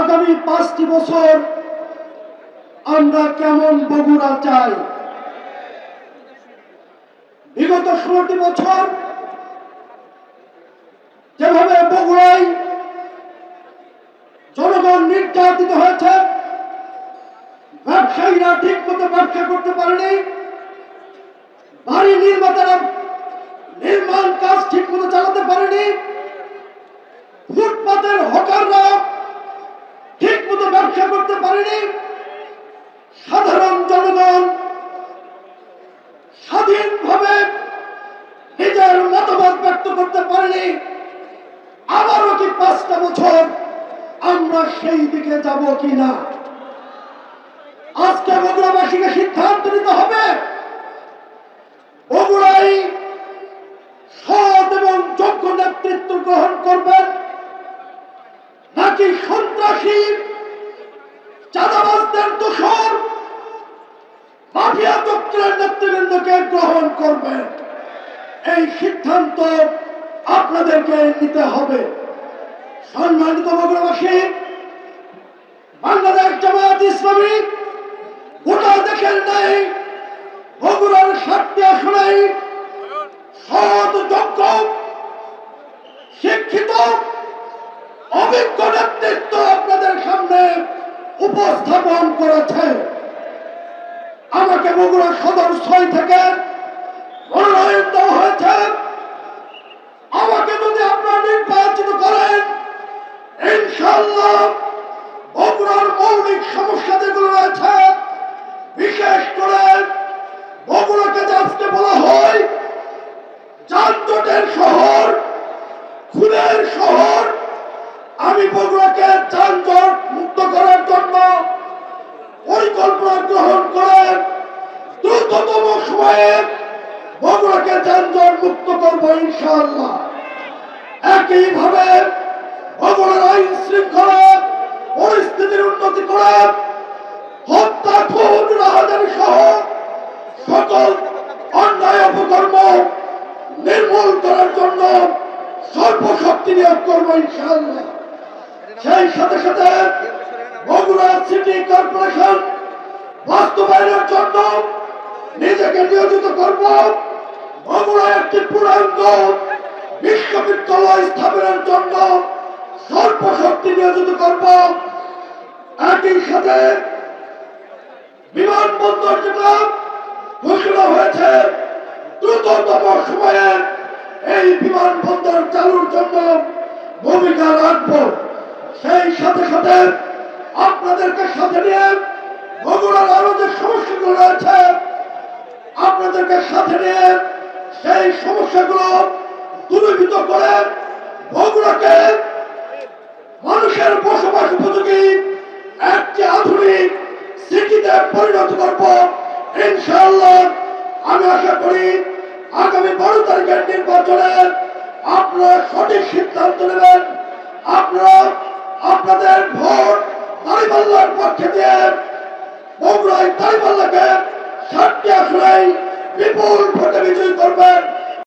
আগামী পাঁচটি বছর আমরা কেমন বগুড়া চাই? বিগত ষোলোটি বছর যেভাবে বগুড়ায় জনগণ নির্যাতিত হয়েছে, ব্যবসায়ীরা ঠিক মতো ব্যবসা করতে পারেনি, বাড়ি নির্মাতারা নির্মাণ কাজ ঠিক মতো চালাতে পারেনি, ফুটপাতের হকাররা ব্যবসা করতে পারেনি। সাধারণ জনগণ স্বাধীনভাবে নিজের মতামত ব্যক্ত করতে পারেনি। আবারও কি পাঁচটা বছর আমরা সেই দিকে যাব কি না আজকে বগুড়াবাসীকে সিদ্ধান্ত নিতে হবে। বগুড়াই সৎ এবং যোগ্য নেতৃত্ব গ্রহণ করবেন নেতৃবৃন্দকে গ্রহণ করবেন এই সিদ্ধান্ত আপনাদেরকে নিতে হবে। সম্মানিত বাংলাদেশ জামায়াত ইসলামী গোটা নেই বগুড়ার আসনেই সৎ, যোগ্য, শিক্ষিত, অভিজ্ঞ নেতৃত্ব আপনাদের সামনে উপস্থাপন করেছে। আমাকে বগুড়া সদর ছয় থেকে মনোনয়ন দেওয়া হয়েছে। আমাকে যদি আপনারা নির্বাচিত করেন ইনশাল্লাহ বগুড়ার মৌলিক সমস্যা যেগুলো রয়েছে, বিশেষ করে বগুড়াকে আজকে বলা হয় যানজটের শহর, খুনের শহর, আমি বগুড়াকে যানজট জন্য পরিকল্পনা গ্রহণ করে দ্রুততম সময়ে বগুড়াকে যানজট মুক্ত করব ইনশাআল্লাহ। একইভাবে বগুড়ার আইন শৃঙ্খলা পরিস্থিতির উন্নতি করে হত্যা, খুন রাহাজানি সহ সকল অন্যায় অপকর্ম নির্মূল করার জন্য সর্বশক্তি নিয়োগ করব ইনশাআল্লাহ। সেই সাথে সাথে বাস্তবায়নের জন্য নিজেকে নিয়োজিত করব। বগুড়া একটি পূর্ণাঙ্গ বিশ্ববিদ্যালয় স্থাপনের জন্য সর্বশক্তি নিয়োজিত করব। একই সাথে বিমানবন্দর যেটা ঘোষণা হয়েছে, দ্রুততম সময়ে এই বিমানবন্দর চালুর জন্য ভূমিকা রাখব। সেই সাথে সাথে আপনাদেরকে সাথে নিয়ে বগুড়ার আরও যে সমস্যাগুলো আপনাদেরকে সাথে সেই সমস্যাগুলো দূরীভূত মানুষের বসবাস উপযোগী আধুনিক পরিণত করব। ইনশাআল্লাহ, আমি আশা করি আগামী বারো তারিখের নির্বাচনে আপনারা সঠিক সিদ্ধান্ত নেবেন। আপনারা আপনাদের ভোট তালিবাল্লার পক্ষে দিয়ে আসনে বিপুল ভোটে বিজয়ী করবেন।